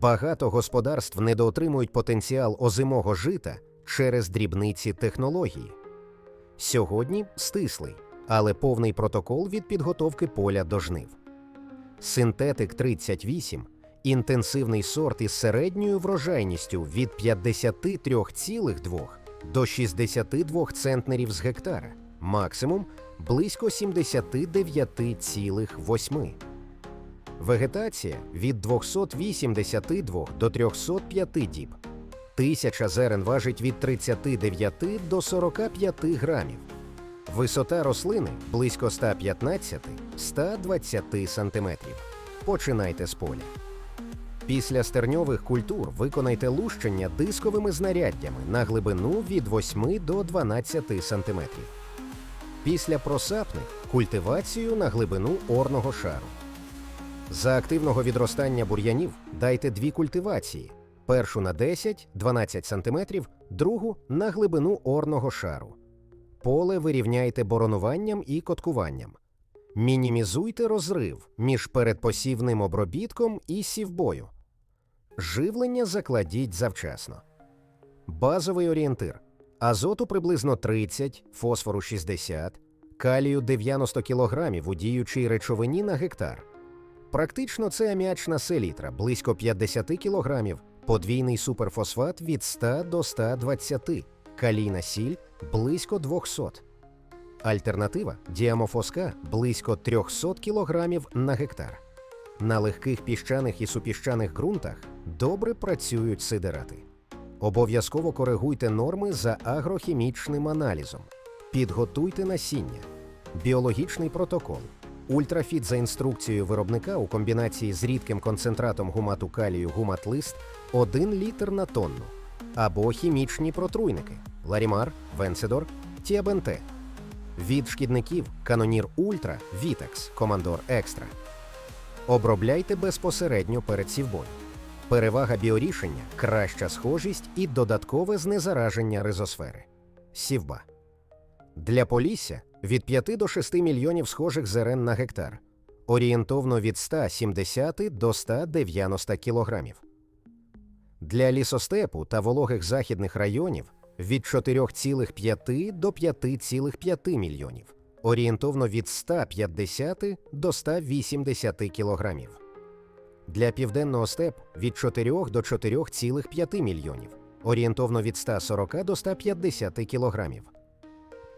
Багато господарств недоотримують потенціал озимого жита через дрібниці технології. Сьогодні стислий, але повний протокол від підготовки поля до жнив. Синтетик 38 інтенсивний сорт із середньою врожайністю від 53,2 до 62 центнерів з гектара, максимум близько 79,8. Вегетація від 282 до 305 діб. Тисяча зерен важить від 39 до 45 грамів. Висота рослини близько 115-120 сантиметрів. Починайте з поля. Після стерньових культур виконайте лущення дисковими знаряддями на глибину від 8 до 12 сантиметрів. Після просапних культивацію на глибину орного шару. За активного відростання бур'янів дайте дві культивації: першу на 10-12 см, другу на глибину орного шару. Поле вирівняйте боронуванням і коткуванням. Мінімізуйте розрив між передпосівним обробітком і сівбою. Живлення закладіть завчасно. Базовий орієнтир: азоту приблизно 30, фосфору 60, калію 90 кг у діючій речовині на гектар. Практично це аміачна селітра близько 50 кг, подвійний суперфосфат від 100 до 120, калійна сіль близько 200. Альтернатива діамофоска близько 300 кг на гектар. На легких піщаних і супіщаних ґрунтах добре працюють сидерати. Обов'язково коригуйте норми за агрохімічним аналізом. Підготуйте насіння, біологічний протокол, ультрафіт за інструкцією виробника у комбінації з рідким концентратом гумату калію гуматлист 1 літр на тонну, або хімічні протруйники Ларімар, Венседор, Тіабенте. Від шкідників Канонір Ультра, Вітекс, Командор Екстра. Обробляйте безпосередньо перед сівбою. Перевага біорішення, краща схожість і додаткове знезараження ризосфери. Сівба. Для Полісся від 5 до 6 мільйонів схожих зерен на гектар. Орієнтовно від 170 до 190 кілограмів. Для лісостепу та вологих західних районів від 4,5 до 5,5 мільйонів. Орієнтовно від 150 до 180 кілограмів. Для південного степу від 4 до 4,5 мільйонів. Орієнтовно від 140 до 150 кілограмів.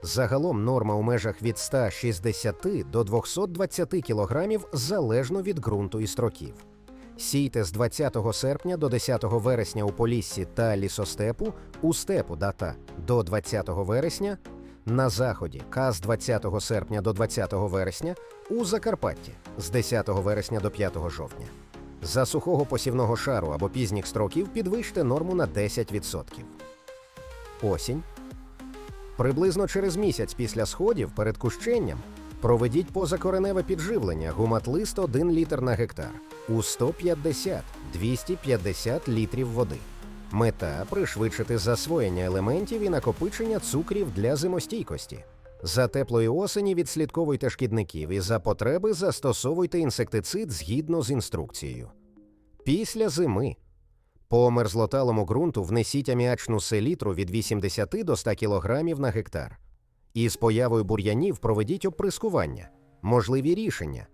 Загалом норма у межах від 160 до 220 кілограмів залежно від ґрунту і строків. Сійте з 20 серпня до 10 вересня у Поліссі та лісостепу у степу дата до 20 вересня, на заході К з 20 серпня до 20 вересня, у Закарпатті з 10 вересня до 5 жовтня. За сухого посівного шару або пізніх строків підвищте норму на 10%. Осінь. Приблизно через місяць після сходів перед кущенням проведіть позакореневе підживлення гуматлист 1 літр на гектар у 150-250 літрів води. Мета пришвидшити засвоєння елементів і накопичення цукрів для зимостійкості. За теплої осені відслідковуйте шкідників і за потреби застосовуйте інсектицид згідно з інструкцією. Після зими по мерзлоталому ґрунту внесіть аміачну селітру від 80 до 100 кг на гектар. Із появою бур'янів проведіть оприскування, можливі рішення.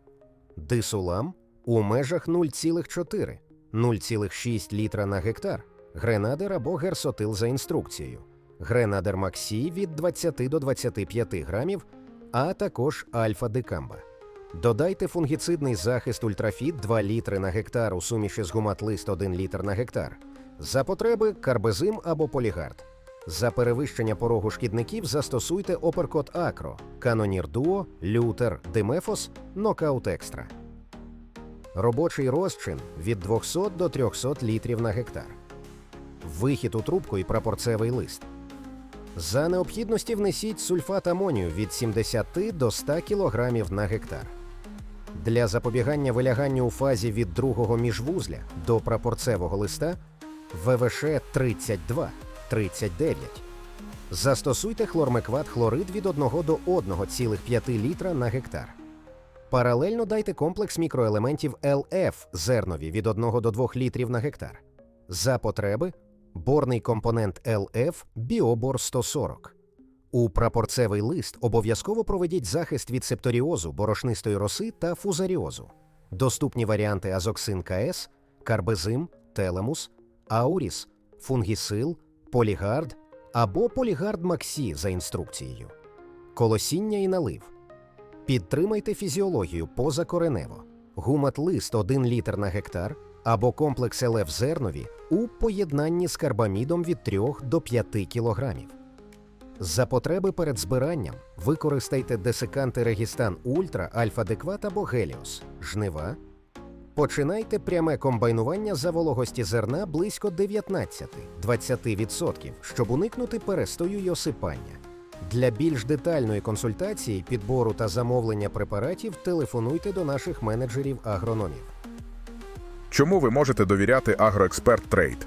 Дисулам у межах 0,4, 0,6 літра на гектар, гренадер або герсотил за інструкцією, гренадер Максі від 20 до 25 грамів, а також альфа-декамба. Додайте фунгіцидний захист ультрафіт 2 літри на гектар у суміші з гуматлист 1 літр на гектар. За потреби карбезим або полігард. За перевищення порогу шкідників застосуйте оперкот Акро, Канонір Дуо, Лютер, Димефос, Нокаут Екстра. Робочий розчин від 200 до 300 літрів на гектар. Вихід у трубку і прапорцевий лист. За необхідності внесіть сульфат амонію від 70 до 100 кг на гектар. Для запобігання виляганню у фазі від другого міжвузля до прапорцевого листа ВВШ 32 39. Застосуйте хлормекват хлорид від 1 до 1,5 літра на гектар. Паралельно дайте комплекс мікроелементів ЛФ зернові від 1 до 2 літрів на гектар. За потреби борний компонент ЛФ Біобор 140. У прапорцевий лист обов'язково проведіть захист від септоріозу, борошнистої роси та фузаріозу. Доступні варіанти Азоксин КС, Карбезим, Телемус, Ауріс, Фунгісил, Полігард або Полігард Максі за інструкцією. Колосіння і налив. Підтримайте фізіологію позакоренево. Гумат-лист 1 літр на гектар або комплекс ЛФ зернові у поєднанні з карбамідом від 3 до 5 кг. За потреби перед збиранням використайте десиканти Регістан Ультра, Альфа-Декват або Геліос, жнива. Починайте пряме комбайнування за вологості зерна близько 19-20%, щоб уникнути перестою й осипання. Для більш детальної консультації, підбору та замовлення препаратів телефонуйте до наших менеджерів агрономів. Чому ви можете довіряти Агроексперт Трейд?